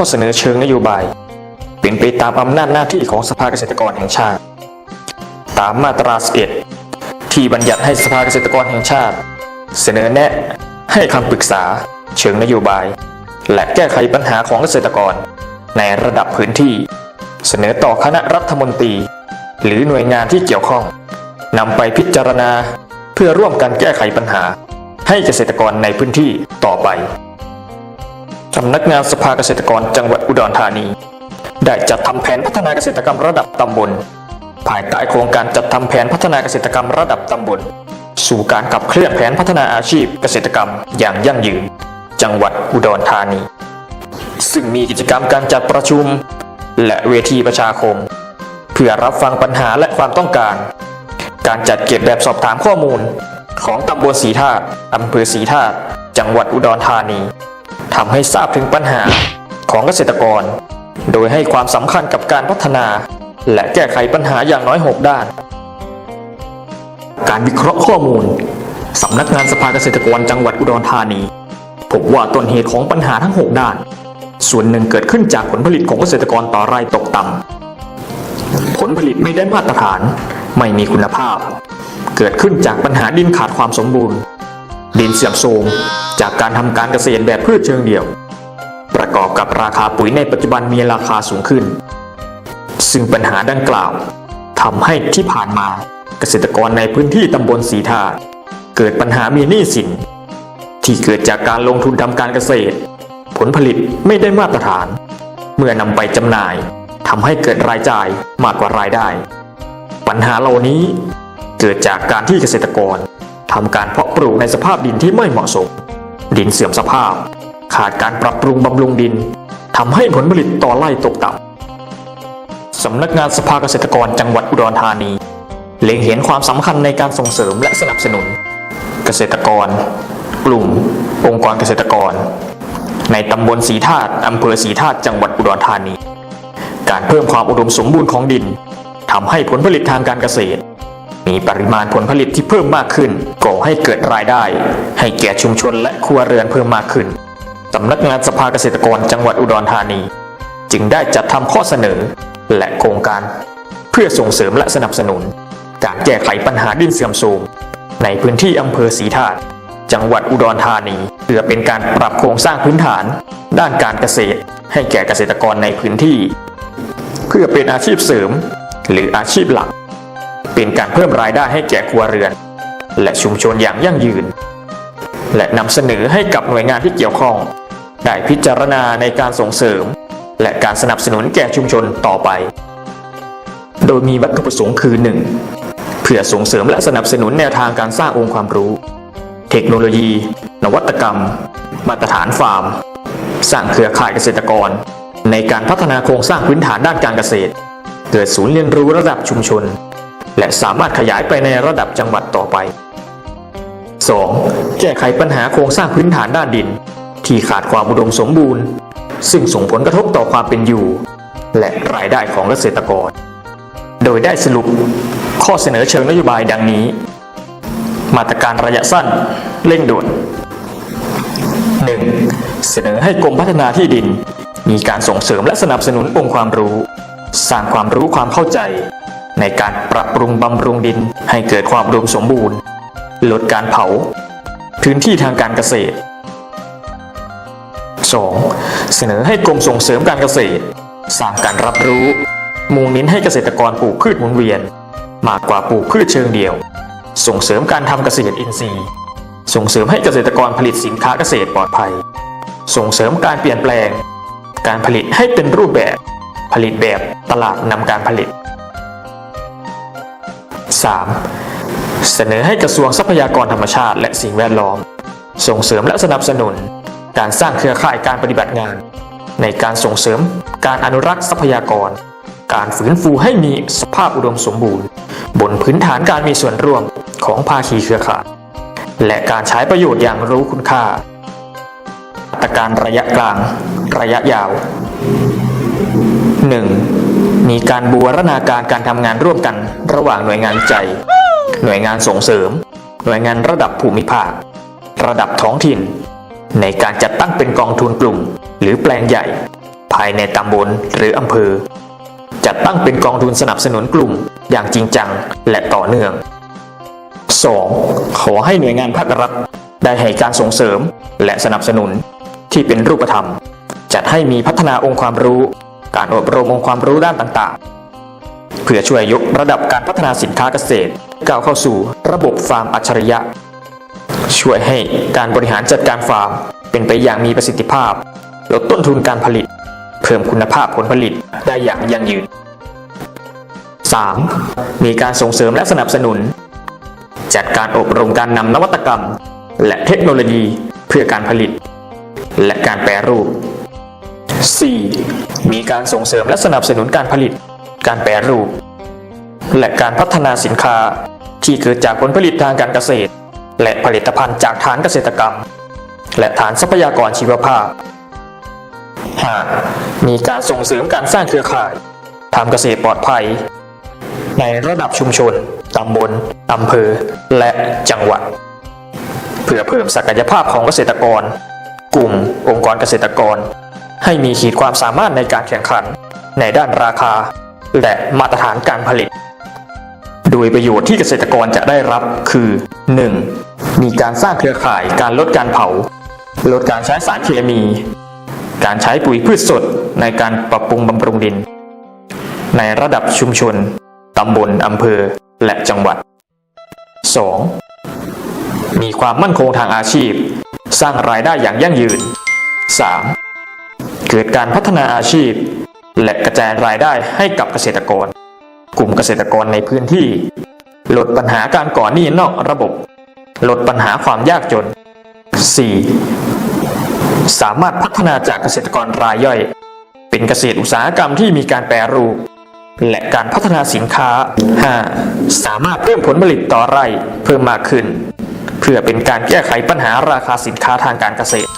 ข้อเสนอเชิงนโยบาย เป็นไปตามอำนาจหน้าที่ของสภาเกษตรกรแห่งชาติ ตามมาตรา11ที่บัญญัติให้สภาเกษตรกรแห่งชาติ เสนอแนะให้คำปรึกษาเชิงนโยบาย และแก้ไขปัญหาของเกษตรกร ในระดับพื้นที่ เสนอต่อคณะรัฐมนตรี หรือหน่วยงานที่เกี่ยวข้องนำไปพิจารณาเพื่อร่วมกันแก้ไขปัญหาให้เกษตรกรในพื้นที่ต่อไป สำนักงานสภาเกษตรกรจังหวัดอุดรธานี ได้จัดทำแผนพัฒนาเกษตรกรรมระดับตำบล ภายใต้โครงการจัดทำแผนพัฒนาเกษตรกรรมระดับตำบล สู่การขับเคลื่อนแผนพัฒนาอาชีพเกษตรกรรมอย่างยั่งยืน จังหวัดอุดรธานี ซึ่งมีกิจกรรมการจัดประชุม และเวทีประชาคม เพื่อรับฟังปัญหาและความต้องการ การจัดเก็บแบบสอบถามข้อมูล ของตำบลสีธาตุอำเภอสีธาตุจังหวัดอุดรธานี ทำให้ทราบถึงปัญหาของเกษตรกร โดยให้ความสำคัญกับการพัฒนา และแก้ไขปัญหาอย่างน้อย 6 ด้าน การวิเคราะห์ข้อมูลสำนักงานสภาเกษตรกรจังหวัดอุดรธานีพบว่าต้นเหตุของปัญหาทั้ง 6 ด้าน ส่วนหนึ่งเกิดขึ้นจากผลผลิตของเกษตรกรต่อไร่ตกต่ำผลผลิตไม่ได้มาตรฐาน ไม่มีคุณภาพ เกิดขึ้นจากปัญหาดินขาดความสมบูรณ์ ดินเสื่อมโทรม จากการทำการเกษตรแบบพืชเชิงเดี่ยว ประกอบกับราคาปุ๋ยในปัจจุบันมีราคาสูงขึ้น ซึ่งปัญหาดังกล่าวทำให้ที่ผ่านมาเกษตรกรในพื้นที่ตำบลสีทาตุเกิดปัญหามีหนี้สิน ที่เกิดจากการลงทุนทำการเกษตร ผลผลิตไม่ได้มาตรฐาน เมื่อนำไปจำหน่ายทำให้เกิดรายจ่ายมากกว่ารายได้ ปัญหาเหล่านี้เกิดจากการที่เกษตรกรทำการเพาะปลูกในสภาพดินที่ไม่เหมาะสม ดินเสื่อมสภาพ ขาดการปรับปรุงบำรุงดินทำให้ผลผลิตต่อไร่ตกต่ำสำนักงานสภาเกษตรกรจังหวัดอุดรธานี เล็งเห็นความสำคัญในการส่งเสริมและสนับสนุน เกษตรกร กลุ่ม องค์กรเกษตรกร ในตำบลสีธาตุอำเภอสีธาตุจังหวัดอุดรธานี การเพิ่มความอุดมสมบูรณ์ของดินทำให้ผลผลิตทางการเกษตร มีปริมาณผลผลิตที่เพิ่มมากขึ้นก่อให้เกิดรายได้ ให้แก่ชุมชนและครัวเรือนเพิ่มมากขึ้นสำนักงานสภาเกษตรกรจังหวัดอุดรธานี จึงได้จัดทำข้อเสนอและโครงการ เพื่อส่งเสริมและสนับสนุน การแก้ไขปัญหาดินเสื่อมโทรมในพื้นที่อำเภอศรีธาตุจังหวัดอุดรธานีเพื่อเป็นการปรับโครงสร้างพื้นฐาน ด้านการเกษตร ให้แก่เกษตรกรในพื้นที่ เพื่อเป็นอาชีพเสริม หรืออาชีพหลัก เป็นการเพิ่มรายได้ให้แก่ครัวเรือน และชุมชนอย่างยั่งยืน และนำเสนอให้กับหน่วยงานที่เกี่ยวข้อง ได้พิจารณาในการส่งเสริม และการสนับสนุนแก่ชุมชนต่อไป โดยมีวัตถุประสงค์คือ 1. เพื่อส่งเสริมและสนับสนุนแนวทางการสร้างองค์ความรู้ เทคโนโลยี นวัตกรรม มาตรฐานฟาร์ม สร้างเครือข่ายเกษตรกร ในการพัฒนาโครงสร้างพื้นฐานด้านการเกษตร เกิดศูนย์เรียนรู้ระดับชุมชน และสามารถขยายไปในระดับจังหวัดต่อไป 2. แก้ไขปัญหาโครงสร้างพื้นฐานด้านดิน ที่ขาดความอุดมสมบูรณ์ ซึ่งส่งผลกระทบต่อความเป็นอยู่ และรายได้ของเกษตรกร โดยได้สรุปข้อเสนอเชิงนโยบายดังนี้ มาตรการระยะสั้นเร่งด่วน 1. เสนอให้กรมพัฒนาที่ดิน มีการส่งเสริมและสนับสนุนองค์ความรู้ สร้างความรู้ความเข้าใจ ในการปรับปรุงบำรุงดินให้เกิดความอุดมสมบูรณ์ ลดการเผา พื้นที่ทางการเกษตร 2. เสนอให้กรมส่งเสริมการเกษตร สร้างการรับรู้ มุ่งเน้นให้เกษตรกรปลูกพืชหมุนเวียน มากกว่าปลูกพืชเชิงเดียว ส่งเสริมการทำเกษตรอินทรีย์ ส่งเสริมให้เกษตรกรผลิตสินค้าเกษตรปลอดภัย ส่งเสริมการเปลี่ยนแปลง การผลิตให้เป็นรูปแบบ ผลิตแบบตลาดนำการผลิต 3. เสนอให้กระทรวงทรัพยากรธรรมชาติและสิ่งแวดล้อม ส่งเสริมและสนับสนุน การสร้างเครือข่ายการปฏิบัติงาน ในการส่งเสริมการอนุรักษ์ทรัพยากร การฝืนฟูให้มีสภาพอุดมสมบูรณ์ บนพื้นฐานการมีส่วนร่วมของภาคีเครือข่าย และการใช้ประโยชน์อย่างรู้คุณค่ามาตรการระยะกลาง ระยะยาว 1. มีการบูรณาการการทำงานร่วมกัน ระหว่างหน่วยงานวิจัยหน่วยงานส่งเสริม หน่วยงานระดับภูมิภาค ระดับท้องถิ่น ในการจัดตั้งเป็นกองทุนกลุ่ม หรือแปลงใหญ่ ภายในตำบลหรืออำเภอ จัดตั้งเป็นกองทุนสนับสนุนกลุ่ม อย่างจริงจังและต่อเนื่อง 2. ขอให้หน่วยงานภาครัฐ ได้ให้การส่งเสริมและสนับสนุนที่เป็นรูปธรรม จัดให้มีพัฒนาองค์ความรู้ การอบรมองค์ความรู้ด้านต่างๆ เพื่อช่วยยกระดับการพัฒนาสินค้าเกษตรก้าวเข้าสู่ระบบฟาร์มอัจฉริยะ ช่วยให้การบริหารจัดการฟาร์ม เป็นไปอย่างมีประสิทธิภาพ ลดต้นทุนการผลิต เพิ่มคุณภาพผลผลิตได้อย่างยั่งยืน 3. มีการส่งเสริมและสนับสนุน จัดการอบรมการนำนวัตกรรม และเทคโนโลยีเพื่อการผลิต และการแปรรูป 4. มีการส่งเสริมและสนับสนุนการผลิต การแปรรูป และการพัฒนาสินค้า ที่เกิดจากผลผลิตทางการเกษตร และผลิตภัณฑ์จากฐานเกษตรกรรม และฐานทรัพยากรชีวภาพ 5. มีการส่งเสริมการสร้างเครือข่ายทำเกษตรปลอดภัย ในระดับชุมชน ตำบล อำเภอ และจังหวัด เพื่อเพิ่มศักยภาพของเกษตรกร กลุ่มองค์กรเกษตรกร ให้มีขีดความสามารถในการแข่งขัน ในด้านราคา และมาตรฐานการผลิต โดยประโยชน์ที่เกษตรกรจะได้รับคือ 1. มีการสร้างเครือข่ายการลดการเผา ลดการใช้สารเคมี การใช้ปุ๋ยพืชสดในการปรับปรุงบำรุงดิน ในระดับชุมชน ตำบลอำเภอ และจังหวัด 2. มีความมั่นคงทางอาชีพ สร้างรายได้อย่างยั่งยืน 3. เกิดการพัฒนาอาชีพ และกระจายรายได้ให้กับเกษตรกร กลุ่มเกษตรกรในพื้นที่ ลดปัญหาการก่อหนี้นอกระบบ ลดปัญหาความยากจน 4. สามารถพัฒนาจากเกษตรกรรายย่อย เป็นเกษตรอุตสาหกรรมที่มีการแปรรูป และการพัฒนาสินค้า 5. สามารถเพิ่มผลผลิตต่อไร่เพิ่มมากขึ้น เพื่อเป็นการแก้ไขปัญหาราคาสินค้าทางการเกษตร